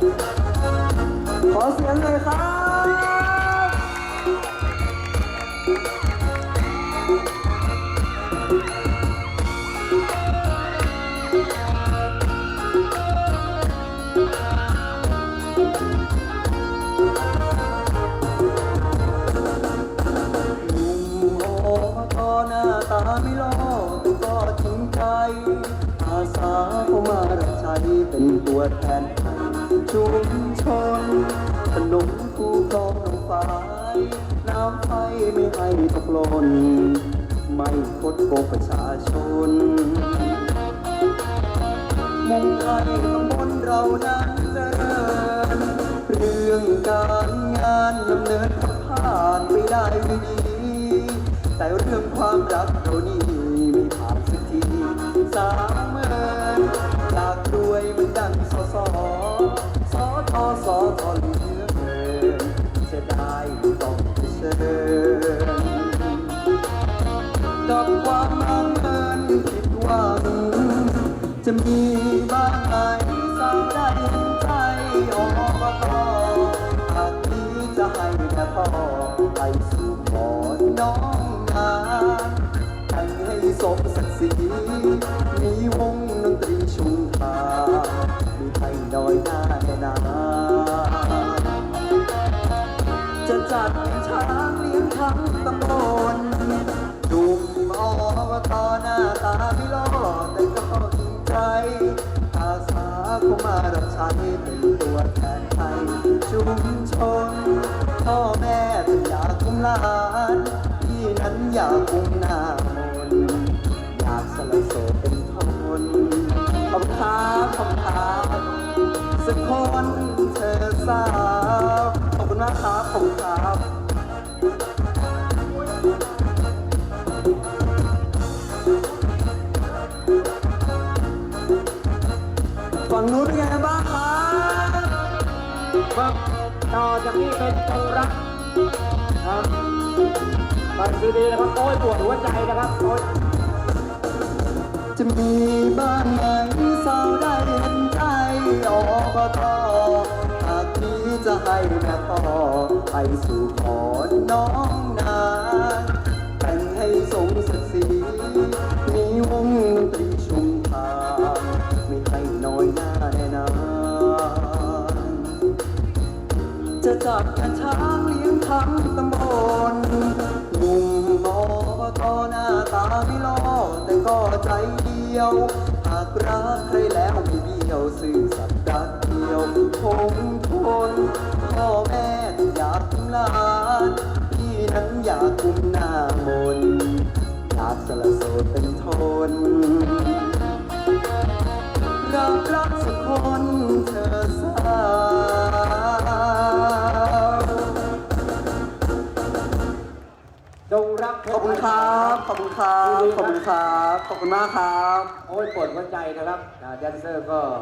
ขอเสียงเลยครับ หนุ่มโอก็หน้าตาไม่หล่อแต่ก็จริงใจ อาสาเข้ามารับใช้เป็นตัวแทน ชุมชนถนนคู่ครองน้ำฟ้ายน้ำไฟไม่ให้ตกหล่นไม่คดโกงประชาชนมุ่งให้ตำบลเรานั้นเจริญเรื่องการงานดำเนินผ่านไปได้ด้วยดี แต่เรื่องความรักเรานี่ไม่ผ่านสักทีสา ยเหมือนดังสอสอสอทอสอทอเหลือเกินจะได้ไม่ต้องเผชิญกับความมังเอิญผิดวังจะมีบ้างไหมสาวได้เห็นใจออกมาต่อหากนี้จะให้แม่พ่อไปสู่ขอน้องนาให้ให้สมศักดิ์ศรี เลี้ยงทั้งตำบลดุมอบตหน้าตาไม่ล่อแต่ก็จริงใจอาสาเข้ามารับใช้เป็นตัวแทนไทยชุมชนพ่อแม่ท่านอยากคุ้มหลานพี่นั้นอยากคุ้มหน้ามนอยากสละโสดเป็นทนขอบคุณครับขอบคุณครับสักคนเธอสาวขอบคุณมากครับขอบคุณครับ ต่อจากนี้เป็นจงรักครับฟังดีนะครับโอ้ยปวดหัวใจนะครับโอ้ยจะมีบ้านไหนสาวได้เห็นใจอบตหากนี้จะให้แม่พ่อไปสู่ขอน้องนา ช้างเลี้ยงทั้งตำบลหนุ่มอบตหน้าตาไม่หล่อแต่ก็ใจเดียว หากรักใครแล้วไม่เบี้ยวซื่อสัตย์รักเดียวคงทนพ่อแม่อยากคุมลานพี่นั้นอยากคุมหน้ามนอยากสละโสดเป็นทนรักรักสักคนเธอสา ขอบคุณครับ ขอบคุณครับ ขอบคุณครับ ขอบคุณมากครับ โอ้ยปวดหัวใจนะครับอ่าแดนเซอร์ก็